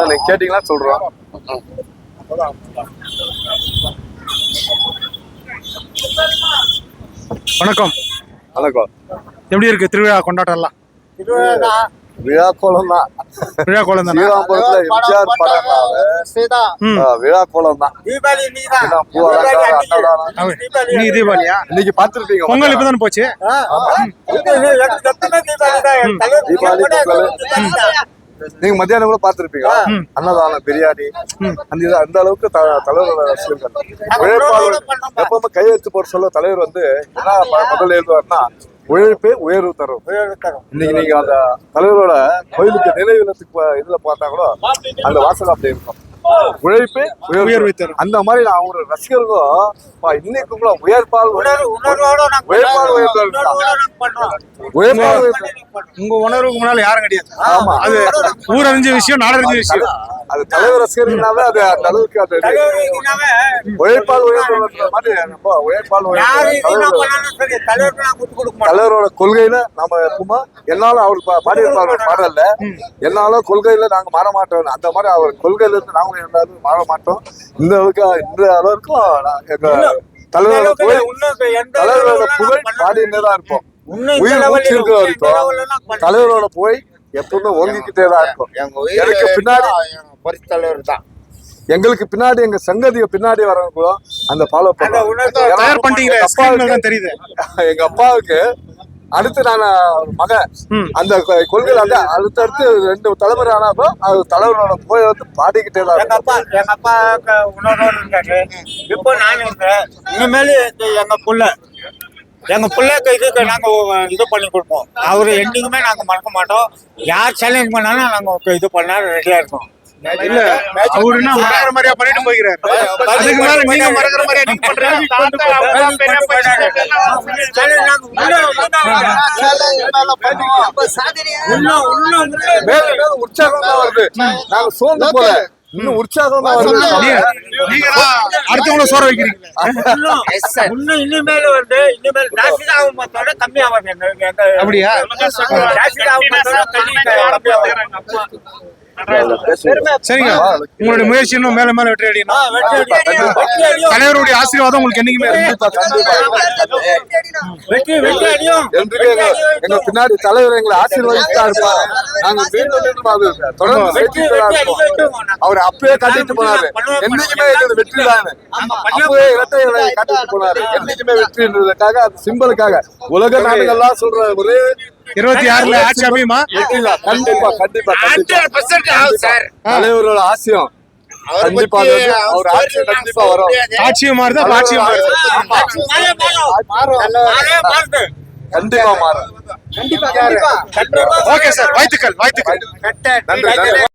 நீங்க கேட்டீங்களா? சொல்றோம். வணக்கம். வணக்கம். எப்படி இருக்கு திருவிழா கொண்டாட்டம் எல்லாம் விழா கோலம் தான் விழா கோலம் தானே எம்ஜிஆர் படம். விழா கோலம் இன்னைக்கு தீபாவளியா? இன்னைக்கு பார்த்திருப்பீங்க பொங்கல் இப்பதானே போச்சு? தீபாவளி நீங்க மத்தியானம் கூட பார்த்திருப்பீங்க. ம். அன்னதானம் பிரியாணி அந்த இது அந்த அளவுக்கு த- தலைவரோட ரசிகர்கள் உழைப்பாளர் எப்பவுமே கையெழுத்து போட சொல்ல தலைவர் வந்து என்ன முதல்ல எழுதுவார்னா உழைப்பே உயர்வு தரும். இன்னைக்கு நீங்க அந்த தலைவரோட கோயிலுக்கு நினைவிலத்துக்கு ப- இதுல பார்த்தா கூட அந்த வாசல் அப்படி இருக்கும். உழைப்பே உயர்வை. தரும். அந்த மாதிரி நான் அவரோட ரசிகர்களும் பா, இன்னைக்கு கூட உயர்ப்பால் உழைப்பால் உயர்வு உங்க உணர்வுக்கு முன்னால யாரும் கிடையாது. ஆமா. அது ஊரறிஞ்ச விஷயம் நாடறிஞ்ச விஷயம். அது தலைவர் ரசிகர்கள்னாவே அது அந்த அளவுக்கு அது உழைப்பால் உயர்ந்த மாதிரி ரொம்ப உழைப்பால் தலைவரோட கொள்கையில நம்ம எப்பவுமே என்னாலும் அவர் பாடியிருப்பார் பாடல்ல என்னாலும் கொள்கையில நாங்க மாற மாட்டோம். அந்த மாதிரி அவர் கொள்கையில இருந்து நாங்க இருந்தாலும் மாற மாட்டோம். இந்த அளவுக்கு இந்த அளவுக்கும் எங்க தலைவரோட புகழ் தலைவரோட புகழ் பாடினே தான் இருப்போம். உயிர் மூச்சு இருக்கிற வரைக்கும் தலைவரோட புகழ் எப்பவுமே ஓங்கிக்கிட்டே தான் இருக்கும். எனக்கு பின்னாடி தலைவர் தான். எங்களுக்கு பின்னாடி எங்க சங்கதிக்கு பின்னாடி வரவங்க கூட அந்த ஃபாலோ பண்ணுவாங்க தெரியுது. எங்க அப்பாவுக்கு அடுத்து நான் மகன். அந்த கொள்கையில வந்து அடுத்தடுத்து ரெண்டு தலைமுறை ஆனாப்போ அது தலைவரோட போய் வந்து பாடிக்கிட்டே தான் எங்க. அப்பா எங்க அப்பா உணர்வோடு இருக்காரு. இப்போ நான் இருக்கேன் இனிமேல் எங்க புள்ள எங்க பிள்ளைக்கு இதுக்கு நாங்க இது பண்ணி கொடுப்போம். அவரு என்னைக்குமே நாங்க மறக்க மாட்டோம். யார் சேலஞ்ச் பண்ணாலும் நாங்க இது பண்ண ரெடியா இருக்கோம். இல்ல அவரு என்ன மறக்கிற மாதிரியா பண்ணிட்டு போய்கிறாரு அதுக்கு மேல நீங்க மறக்கிற மாதிரியா நீங்க மேல உற்சாகம் தான் வருது. நாங்க சோர்ந்து போல இன்னும் உற்சாகம் அடுத்தவங்கள சோற வைக்கிறீங்க இன்னும் இன்னும் இனிமேல் வந்து இனிமேல் ஜாஸ்தி ஆகும் பார்த்தோட கம்மி ஆகும் அப்படியா? கம்மி ஆகும் சரிங்க. உங்களுடைய முயற்சி இன்னும் மேல மேல வெற்றி அடையணும். தலைவருடைய ஆசீர்வாதம் உங்களுக்கு என்னைக்குமே எங்க பின்னாடி தலைவர் எங்களை ஆசீர்வதித்தா இருப்பாரு நாங்க மீண்டும் மீண்டும் அது தொடர்ந்து. அவர் அப்பயே கட்டிட்டு போனாரு. என்னைக்குமே எங்களுக்கு வெற்றி தானே அப்பவே இரட்டை இலை கட்டிட்டு போனாரு. என்னைக்குமே வெற்றின்றதுக்காக அது சிம்பலுக்காக உலக நாடுகள்லாம் சொல்ற ஒரே இருபத்தி ஆறுல ஆட்சி அமையுமா கண்டிப்பா கண்டிப்பா தலைவரோட ஆசையம் கண்டிப்பா அவர் ஆட்சி கண்டிப்பா வரும் ஆட்சியும் மாறுதா மாறே மாறும். மாறே மாறுது. கண்டிப்பா மாறும் கண்டிப்பா ஓகே சார் வாழ்த்துக்கள் வாழ்த்துக்கள் நன்றி